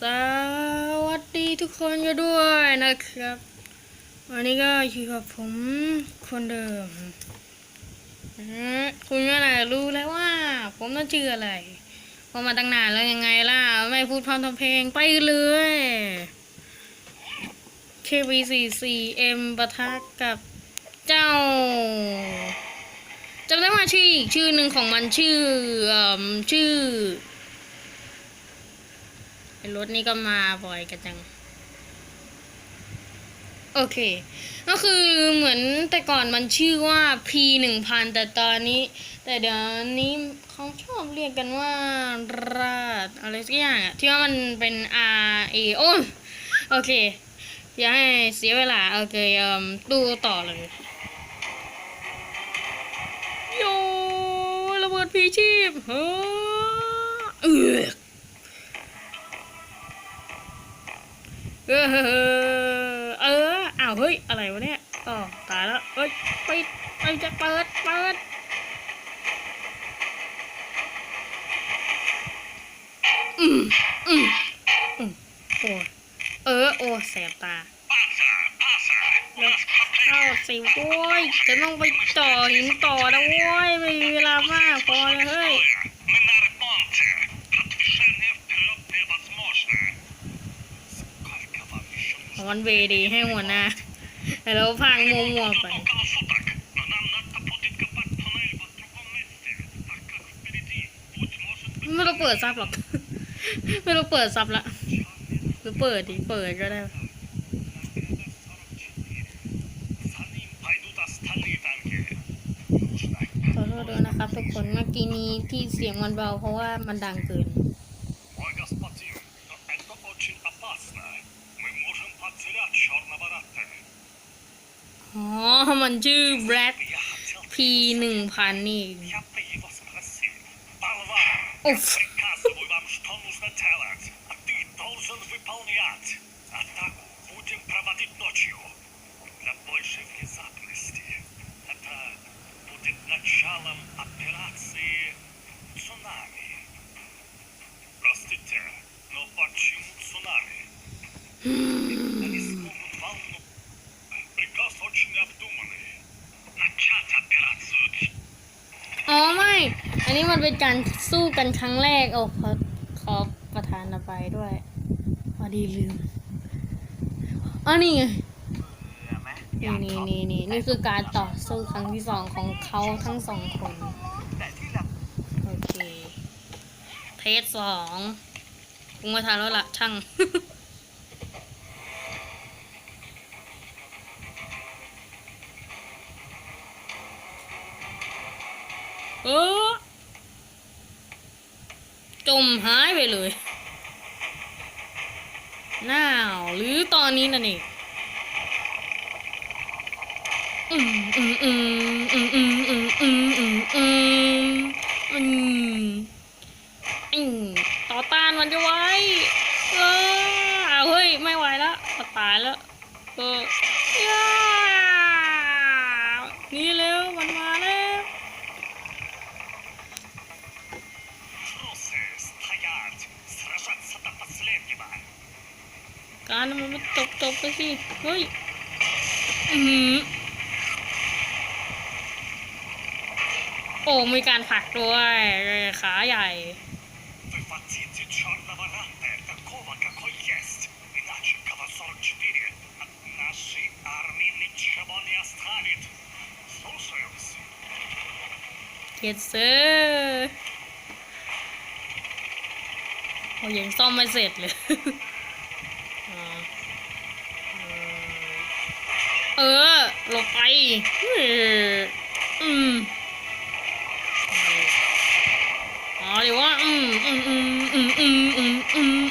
สวัสดีทุกคนกันด้วยนะครับ วันนี้ก็อยู่กับผมคนเดิมคุณก็น่าจะรู้แล้วว่า ผมต้องชื่ออะไรพอมาตั้งนานแล้วยังไงล่ะ ไม่พูดพร้อมทำเพลงไปเลย KB44M ปะทะกับเจ้าจำได้ว่าชื่ออีกชื่อหนึ่งของมันชื่ออชื่อ รถนี่ก็มาบ่อยกันจัง โอเค ก็คือเหมือนแต่ก่อนมันชื่อว่า P หนึ่งพันแต่ตอนนี้ แต่เดี๋ยวนี้เขาชอบเรียกกันว่าราดอะไรสักอย่างอะที่ว่ามันเป็น R A โอ้โอเค อย่าให้เสียเวลา โอเคดูต่อเลยโยระเบิดพีชีพเฮ้อเอือก เออเอออ้าวเฮ้ยอะไรวะเนี่ยอ๋อตายแล้วเอ้ยปิดเอ้ยจะเปิดเปิดอืมอืมอืมโอ้เออโอ้แสบตาแล้วเข้าสิโว้ยจะต้องไปต่อหินต่อแล้วโว้ยไม่มีเวลามากพอเลยเฮ้ย อนเวดีให้หัวหน้าแล้วพังมัวๆไปไม่เราเปิดซับหรอก ไม่เราเปิดซับละหรือเปิดดิเปิดก็ได้ขอโทษด้วยนะครับทุกคนเมื่อกี้นี้ที่เสียงมันเบาเพราะว่ามันดังเกิน อ๋อ มันชื่อ Black P หนึ่งพันนี่โอ้ เป็นการสู้กันครั้งแรกโอ้ขอขอประธานอภัยด้วยพอดีลืมอ๋อนี่ไงนี่นี่นี่นี่นี่คือการต่อสู้ครั้งที่สองของเขาทั้งสองคนแต่ที่หลังโอเคเทสสองกูมาทานแล้วล่ะช่าง มหายไปเลยน่าวหรือตอนนี้นั่นเองอืมอืมอืมอืมอืมอืมอืมอืม การมันมาตกตกไปสิ เฮ้ย อืมโอ้ มีการผักด้วย ขาใหญ่ Yes sir โอ้ยังซ่อมไม่เสร็จเลย เออหลบไปอออืมอ๋อเดี๋ยวว่าอืมอืมอืมอืมอืมอืม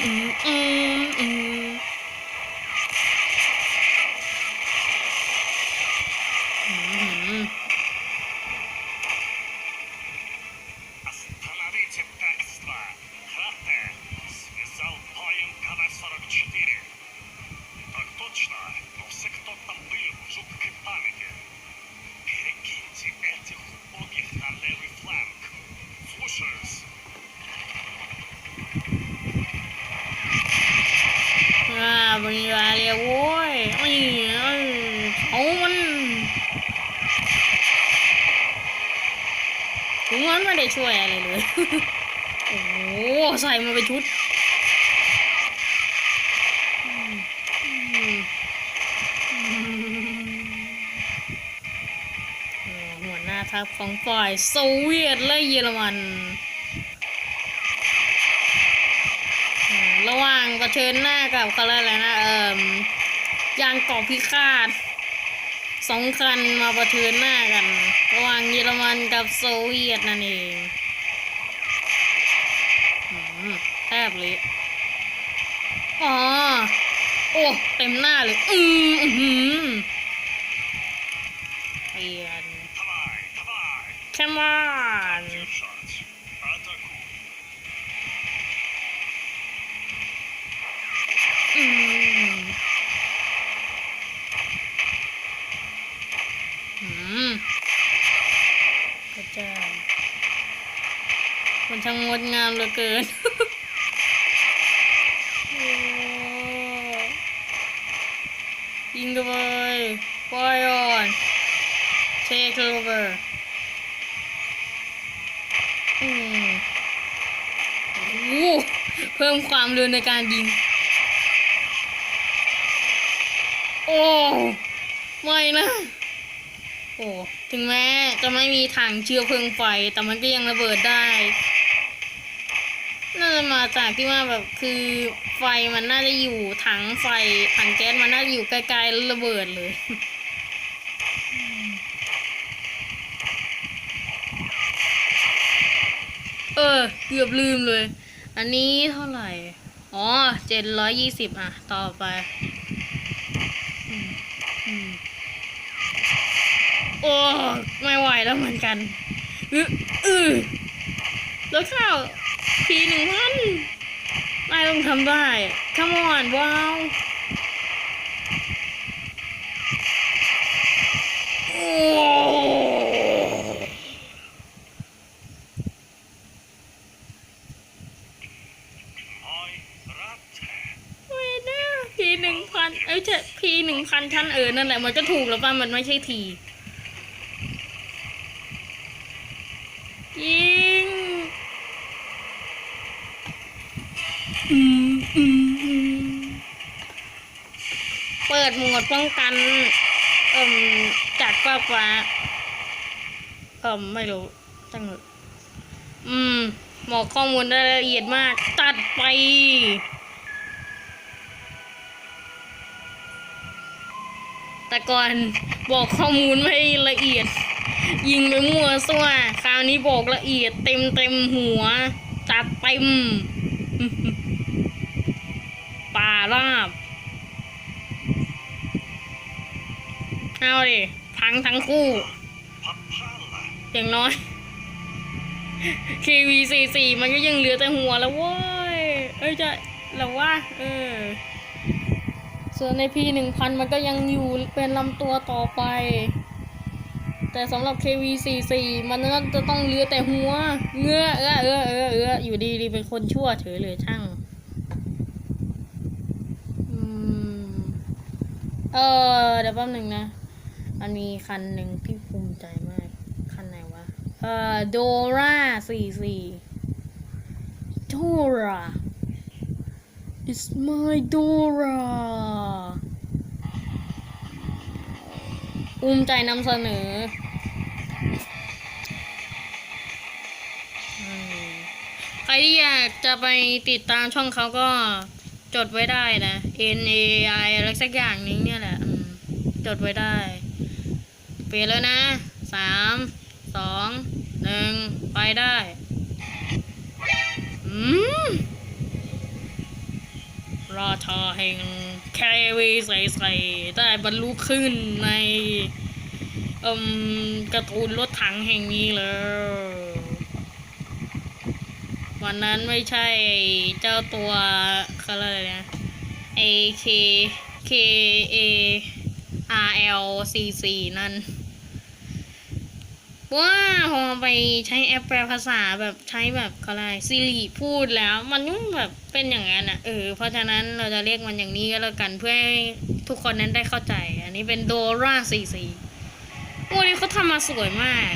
ถึงมันไม่ได้ช่วยอะไรเลย โอ้ใส่มาเป็นชุดหัวหน้าทัพของฝ่ายโซเวียตและเยอรมันระหว่างประเชิญหน้ากับเขาเรียกอะไรนะเอ่มยานเกาะพิฆาต สองคันมาประเทือนหน้ากัน ระหว่างเยอรมันกับโซเวียตนั่นเองแทบเลยอ๋อ โอ้ เต็มหน้าเลย อืมอืมเปลี่ยน come on ช่างงดงามเหลือเกินยิงกันไปปล่อยอ่อน take over อืมโอ้เพิ่มความเร็วในการยิง โอ้ ไม่นะ โอ้ ถึงแม้จะไม่มีถังเชื้อเพลิงไฟ แต่มันก็ยังระเบิดได้ น่าจะมาจากที่ว่าแบบคือไฟมันน่าจะอยู่ถังไฟถังแก๊สมันน่าจะอยู่ไกลๆแล้วระเบิดเลยเออ เกือบลืมเลย อันนี้เท่าไหร่ อ๋อเจ็ดร้อยยี่สิบอะ ต่อไปโอ้ไม่ไหวแล้วเหมือนกัน อืออือรถข้าว ทีหนึ่งพันนายต้องทำได้ขมอนว้าวเอ้ยจะพีหนึ่งพันชั้นเออนั่นแหละมันจะถูกแล้วป่ะมันไม่ใช่ที ป้องกันเอ่มจากฟ้าฟ้าเอ่มไม่รู้จังเลยอืมบอกข้อมูลละเอียดมาก ตัดไป แต่ก่อนบอกข้อมูลไม่ละเอียด ยิงไปมั่วซั่วคราวนี้บอกละเอียดเต็มเต็มหัว จัดเต็มป่าราบ เอาดิพังทั้งคู่ อย่างน้อย KV44 มันก็ยังเหลือแต่หัวแล้วเว้ย เอ้ยจะแล้วว่า เออ ส่วนใน P1000 มันก็ยังอยู่เป็นลำตัวต่อไป แต่สำหรับ KV44 มันก็จะต้องเหลือแต่หัว เงื้อเออเออเออเอออยู่ดีดีเป็นคนชั่วเฉอเลยช่างเออเดี๋ยวแป๊บหนึ่งนะ มันมีคันหนึ่งที่ภูมิใจมาก คันไหนวะ เอ่อโดราสี่สี่โดรา it's my Dora ภูมิใจนำเสนอใครที่อยากจะไปติดตามช่องเขาก็จดไว้ได้นะ N A I อะไรสักอย่างนึงเนี่ยแหละจดไว้ได้ ปลี่ยนแล้วนะสามสองหนึ่งไปได้อืมราชาแห่งแควีใส่ได้บรรลุขึ้นในอืมการ์ตูนรถถังแห่งนี้เลยวันนั้นไม่ใช่เจ้าตัวเขาเรียกอะไรนะ A K K A R L C C นั่น ว่าพอไปใช้แอปแปลภาษาแบบใช้แบบอะไรซิริพูดแล้ว มันยุ่งแบบเป็นอย่างนั้นอะเออเพราะฉะนั้นเราจะเรียกมันอย่างนี้ก็แล้วกันเพื่อให้ทุกคนนั้นได้เข้าใจ อันนี้เป็นโดราซีซีโอ้ยเขาทำมาสวยมาก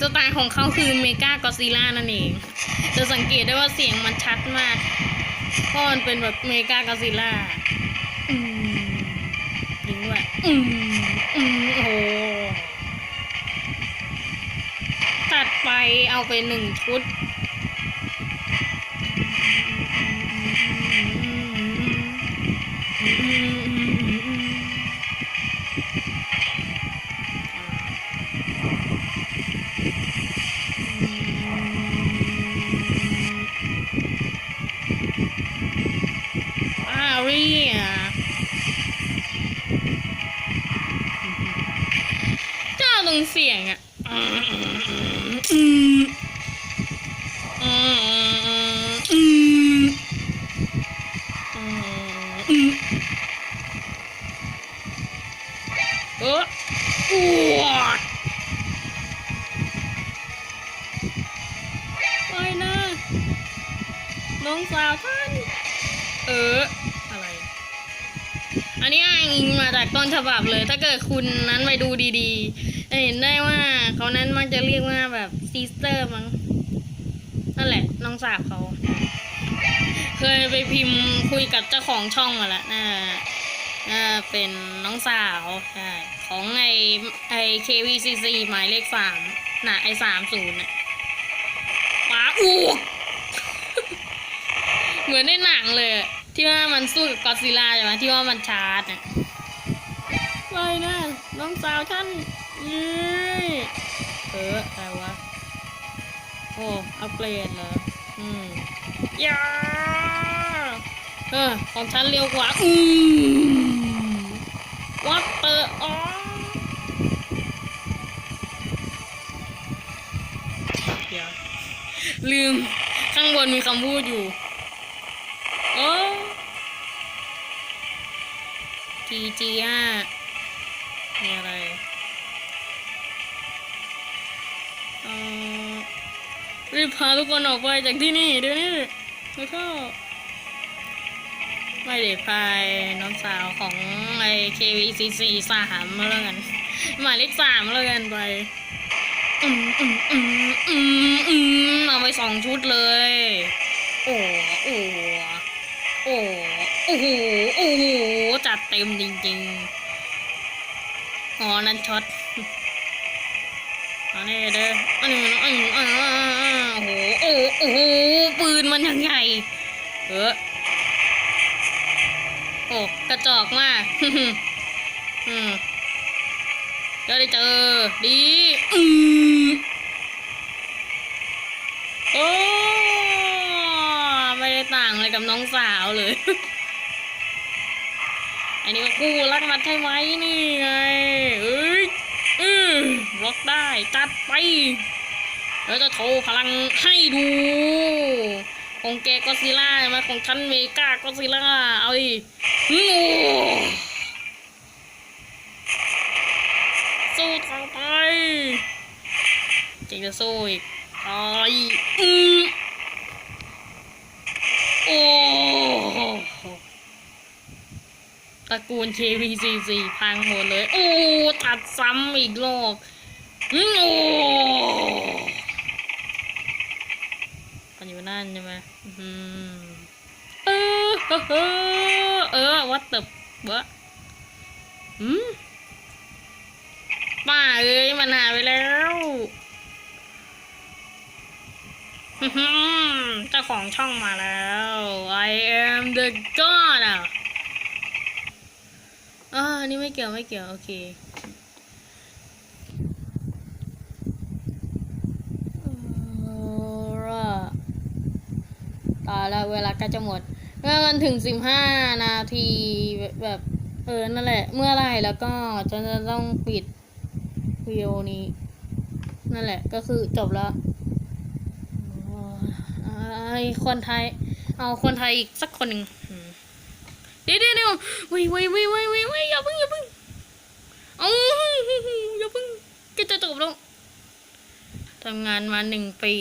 สไตล์ของเขาคือเมกากอซิล่านั่นเอง จะสังเกตได้ว่าเสียงมันชัดมากเพราะมันเป็นแบบเมกากอซิล่าอืมยิงด้วยอืมอืมโอ้ ไปเอาไปหนึ่งชุดอาเรียเจ้าตรงเสียงอะ น้องสาวท่าน เออ อะไร อันนี้อ้างอิงมาจากต้นฉบับเลย ถ้าเกิดคุณนั้นไปดูดีๆจะเห็นได้ว่าเขานั้นมักจะเรียกว่าแบบซิสเตอร์มั้ง นั่นแหละ น้องสาวเขา เคยไปพิมพ์คุยกับเจ้าของช่องมาแล้วน่าน่าเป็นน้องสาวใช่ของไอไอ KVCC หมายเลขสามน่ะไอสามศูนย์น่ะหมาอูก มือนในหนังเลย ที่ว่ามันสู้กับกอซิล่าใช่ไหมที่ว่ามันชาร์จอะไม่นะน้องสาวท่านยี่เอออะไรวะโอ้อัปเกรดเหรออืมยาเออของฉันเร็วกว่าอืมวัดเตอร์อ๋อลืมข้างบนมีคำพูดอยู่ โอ้จีจีอะมีอะไรเออรีบพาทุกคนออกไปจากที่นี่เดี๋ยวนี้แล้วก็ไม่ได้พายน้องสาวของไอ้ KVCC สามมาแล้วกัน หมายเลขสามมาแล้วกันไปอืมอืมอืมอืมอืมเอาไปสองชุดเลย โอ้โอ้ โอ้โอ้โหโอ้โหจัดเต็มจริงๆอ๋อนั่นช็อตอันนี้เด้ออันนี้อันนี้อันนี้โอ้โหโอ้โหโอ้โหปืนมันยังใหญ่เออโอ้กระจอกมากอืมเดี๋ยวได้เจอดีอืมโอ้ ไม่ได้ต่างอะไร กับน้องสาวเลย อันนี้ก็คู่รักมัดใช่ไหมนี่ไงเอ้ยอือล็อกได้จัดไปแล้วจะโชว์พลังให้ดู ของแกก็ซิล่าใช่ไหมของฉันเมกาก็ซิล่า เอาดิอือสู้ต่อไปจริงจะสู้อีกตายอือ โอ้โหต ระกูล KVCC พังหมดเลย โอ้ ตัดซ้ำอีกรอบโอ้มันอยู่นั่นใช่ไหมเออเออเออเออวัดตึบเบอะอืมป้าเอ้ยมันหายไปแล้วเจ้าของช่องมาแล้ว I am the god อะ อ่าอันนี่ไม่เกี่ยวไม่เกี่ยว โอเคอาล่ะตายแล้วเวลากล้จะหมด เมื่อมันถึงสิบห้านาทีแบบเออ นั่นแหละ เมื่อไรแล้วก็จะจะต้องปิดวิดีโอนี้ นั่นแหละ ก็คือจบแล้วไอ้คนไทย เอาคนไทยอีกสักคนหนึ่ง เดี๋ยวเดี๋ยวเดี๋ยววิวิวิวิวิวิอย่าพึ่งอย่าพึ่งเอาอย่าพึ่งจะจบแล้วทำงานมาหนึ่งปี